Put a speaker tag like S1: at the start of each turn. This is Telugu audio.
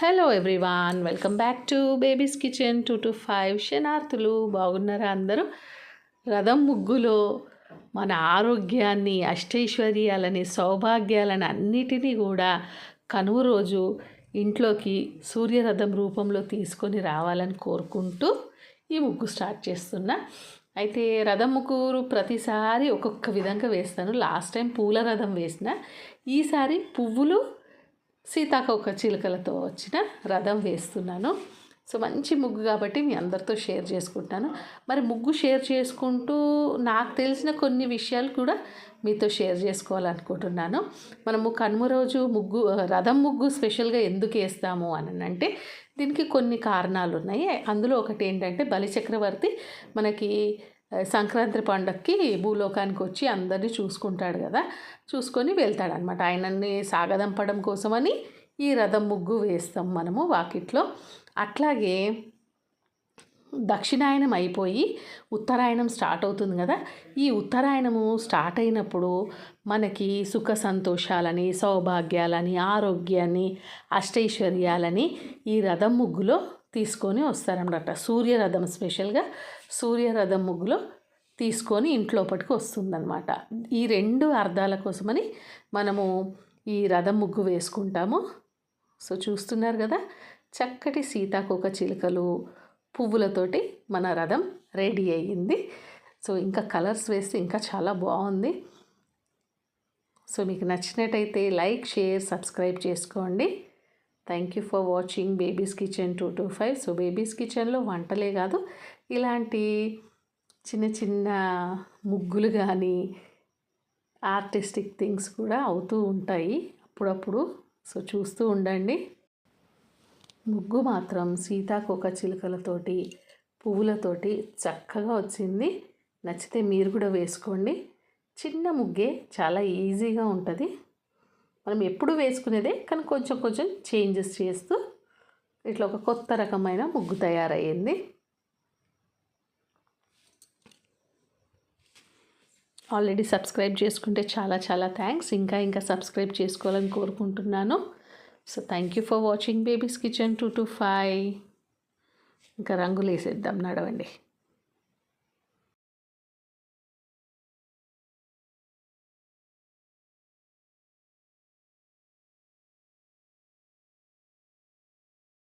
S1: Hello everyone welcome back to baby's kitchen two to five శనార్థులు బాగున్నారా అందరూ? రథం ముగ్గులో మన ఆరోగ్యాన్ని అష్టైశ్వర్యాలని సౌభాగ్యాలని అన్నిటినీ కూడా కనువు రోజు ఇంట్లోకి సూర్యరథం రూపంలో తీసుకొని రావాలని కోరుకుంటూ ఈ ముగ్గు స్టార్ట్ చేస్తున్నా. అయితే రథం ముగ్గురు ప్రతిసారి ఒక్కొక్క విధంగా వేస్తాను. లాస్ట్ టైం పూల రథం వేసిన ఈసారి పువ్వులు సీతాకోక చిలుకలతో వచ్చిన రథం వేస్తున్నాను. సో మంచి ముగ్గు కాబట్టి మీ అందరితో షేర్ చేసుకుంటాను. మరి ముగ్గు షేర్ చేసుకుంటూ నాకు తెలిసిన కొన్ని విషయాలు కూడా మీతో షేర్ చేసుకోవాలనుకుంటున్నాను. మనము కనుమ రోజు ముగ్గు రథం ముగ్గు స్పెషల్గా ఎందుకు వేస్తాము అని అంటే దీనికి కొన్ని కారణాలు ఉన్నాయి అందులో ఒకటి ఏంటంటే బలిచక్రవర్తి మనకి సంక్రాంతి పండక్కి భూలోకానికి వచ్చి అందరినీ చూసుకుంటాడు కదా. చూసుకొని వెళ్తాడనమాట ఆయనని సాగదంపడం కోసమని ఈ రథం ముగ్గు వేస్తాం మనము వాకిట్లో. అట్లాగే దక్షిణాయనం అయిపోయి ఉత్తరాయణం స్టార్ట్ అవుతుంది కదా. ఈ ఉత్తరాయణము స్టార్ట్ అయినప్పుడు మనకి సుఖ సంతోషాలని సౌభాగ్యాలని ఆరోగ్యాన్ని అష్టైశ్వర్యాలని ఈ రథం ముగ్గులో తీసుకొని వస్తారన్నమాట. సూర్యరథం స్పెషల్గా సూర్యరథం ముగ్గులో తీసుకొని ఇంట్లోపటికి వస్తుందన్నమాట. ఈ రెండు అర్థాల కోసమని మనము ఈ రథం ముగ్గు వేసుకుంటాము. సో చూస్తున్నారు కదా చక్కటి సీతాకోక చిలుకలు పువ్వులతోటి మన రథం రెడీ అయ్యింది. సో ఇంకా కలర్స్ వేస్తే ఇంకా చాలా బాగుంది. సో మీకు నచ్చినట్టయితే లైక్ షేర్ సబ్స్క్రైబ్ చేసుకోండి. Thank you for watching babies kitchen two two five so babies కిచెన్లో వంటలే కాదు ఇలాంటి చిన్న చిన్న ముగ్గులు కానీ ఆర్టిస్టిక్ థింగ్స్ కూడా అవుతూ ఉంటాయి అప్పుడప్పుడు. సో చూస్తూ ఉండండి. ముగ్గు మాత్రం సీతాకోక చిలుకలతోటి పువ్వులతోటి చక్కగా వచ్చింది. నచ్చితే మీరు కూడా వేసుకోండి. చిన్న ముగ్గే చాలా ఈజీగా ఉంటుంది. మనం ఎప్పుడు వేసుకునేదే కానీ కొంచెం కొంచెం చేంజెస్ చేస్తూ ఇట్లా ఒక కొత్త రకమైన ముగ్గు తయారయ్యింది. ఆల్రెడీ సబ్స్క్రైబ్ చేసుకుంటే చాలా చాలా థ్యాంక్స్ ఇంకా ఇంకా సబ్స్క్రైబ్ చేసుకోవాలని కోరుకుంటున్నాను. So thank you for watching babies kitchen two two five ఇంకా రంగులు వేసేద్దాం నడవండి.